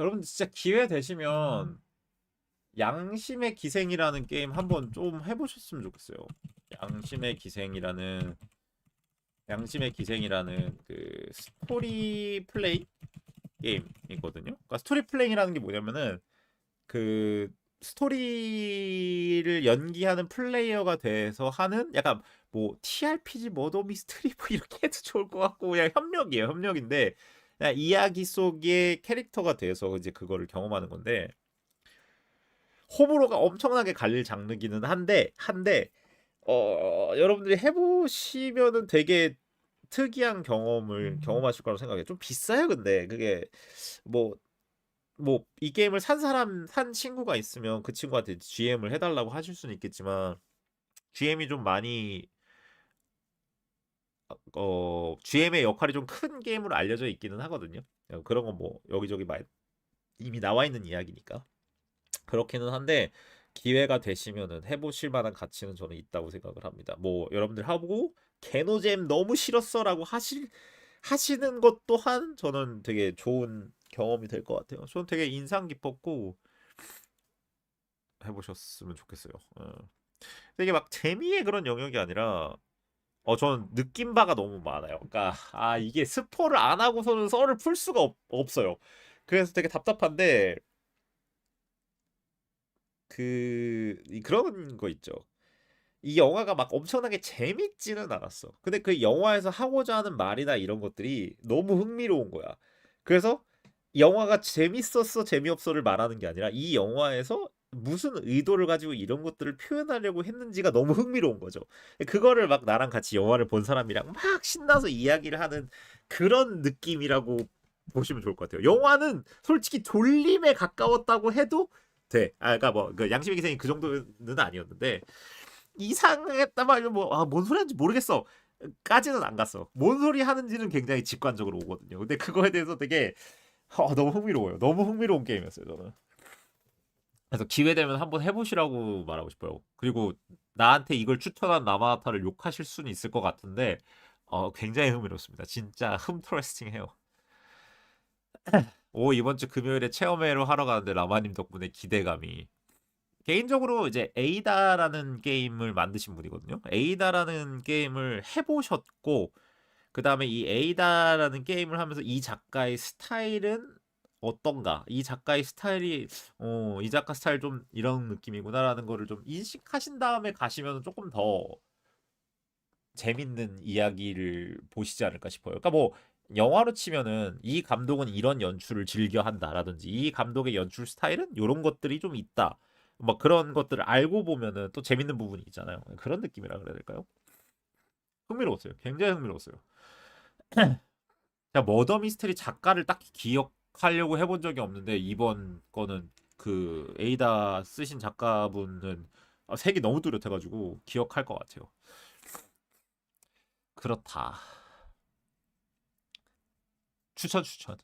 여러분 진짜 기회 되시면 양심의 기생이라는 게임 한번 좀 해보셨으면 좋겠어요. 양심의 기생이라는 양심의 기생이라는 그 스토리 플레이 게임이거든요. 그러니까 스토리 플레이라는 게 뭐냐면은 그 스토리를 연기하는 플레이어가 돼서 하는 약간 뭐 TRPG 머더 미스터리 뭐 이렇게 해도 좋을 것 같고 그냥 협력이에요. 협력인데 이야기 속의 캐릭터가 돼서 이제 그거를 경험하는 건데 호불호가 엄청나게 갈릴 장르기는 한데 한데 어 여러분들이 해보시면은 되게 특이한 경험을 경험하실 거라고 생각해요. 좀 비싸요, 근데 그게 뭐 뭐 이 게임을 산 사람 산 친구가 있으면 그 친구한테 GM을 해달라고 하실 수는 있겠지만 GM이 좀 많이 어 GM의 역할이 좀 큰 게임으로 알려져 있기는 하거든요. 어, 그런 건 뭐 여기저기 말 이미 나와 있는 이야기니까 그렇기는 한데 기회가 되시면은 해보실 만한 가치는 저는 있다고 생각을 합니다. 뭐 여러분들 하고 개노잼 너무 싫었어라고 하실 하시는 것 또한 저는 되게 좋은 경험이 될 것 같아요. 저는 되게 인상 깊었고 해보셨으면 좋겠어요. 어. 이게 막 재미의 그런 영역이 아니라 어 저는 느낀 바가 너무 많아요. 그러니까 아 이게 스포를 안 하고서는 썰을 풀 수가 없, 없어요. 그래서 되게 답답한데 그 이- 그런 거 있죠. 이 영화가 막 엄청나게 재밌지는 않았어. 근데 그 영화에서 하고자 하는 말이나 이런 것들이 너무 흥미로운 거야. 그래서 영화가 재밌었어, 재미없어를 말하는 게 아니라 이 영화에서 무슨 의도를 가지고 이런 것들을 표현하려고 했는지가 너무 흥미로운 거죠. 그거를 막 나랑 같이 영화를 본 사람이랑 막 신나서 이야기를 하는 그런 느낌이라고 보시면 좋을 것 같아요. 영화는 솔직히 졸림에 가까웠다고 해도 돼. 아, 그러니까 뭐 그 양심의 기생이 그 정도는 아니었는데 이상했단 말이야. 뭐, 아, 뭔 소리 하는지 모르겠어. 까지는 안 갔어. 뭔 소리 하는지는 굉장히 직관적으로 오거든요. 근데 그거에 대해서 되게 어, 너무 흥미로워요. 너무 흥미로운 게임이었어요, 저는. 그래서 기회 되면 한번 해보시라고 말하고 싶어요. 그리고 나한테 이걸 추천한 라마나타를 욕하실 수는 있을 것 같은데 어, 굉장히 흥미롭습니다. 진짜 흠트레스팅해요. 오 이번 주 금요일에 체험회로 하러 가는데 라마님 덕분에 기대감이 개인적으로 이제 에이다라는 게임을 만드신 분이거든요. 에이다라는 게임을 해보셨고 그 다음에 이 에이다라는 게임을 하면서 이 작가의 스타일은 어떤가? 이 작가의 스타일이 어, 이 작가 스타일 좀 이런 느낌이구나라는 거를 좀 인식하신 다음에 가시면 조금 더 재밌는 이야기를 보시지 않을까 싶어요. 그러니까 뭐 영화로 치면은 이 감독은 이런 연출을 즐겨 한다라든지 이 감독의 연출 스타일은 이런 것들이 좀 있다. 뭐 그런 것들을 알고 보면은 또 재밌는 부분이 있잖아요. 그런 느낌이라 그래야 될까요? 흥미로웠어요. 굉장히 흥미로웠어요. 제가 머더 미스테리 작가를 딱히 기억 하려고 해본 적이 없는데 이번 거는 그 에이다 쓰신 작가분은 아, 색이 너무 뚜렷해가지고 기억할 것 같아요. 그렇다. 추천 추천.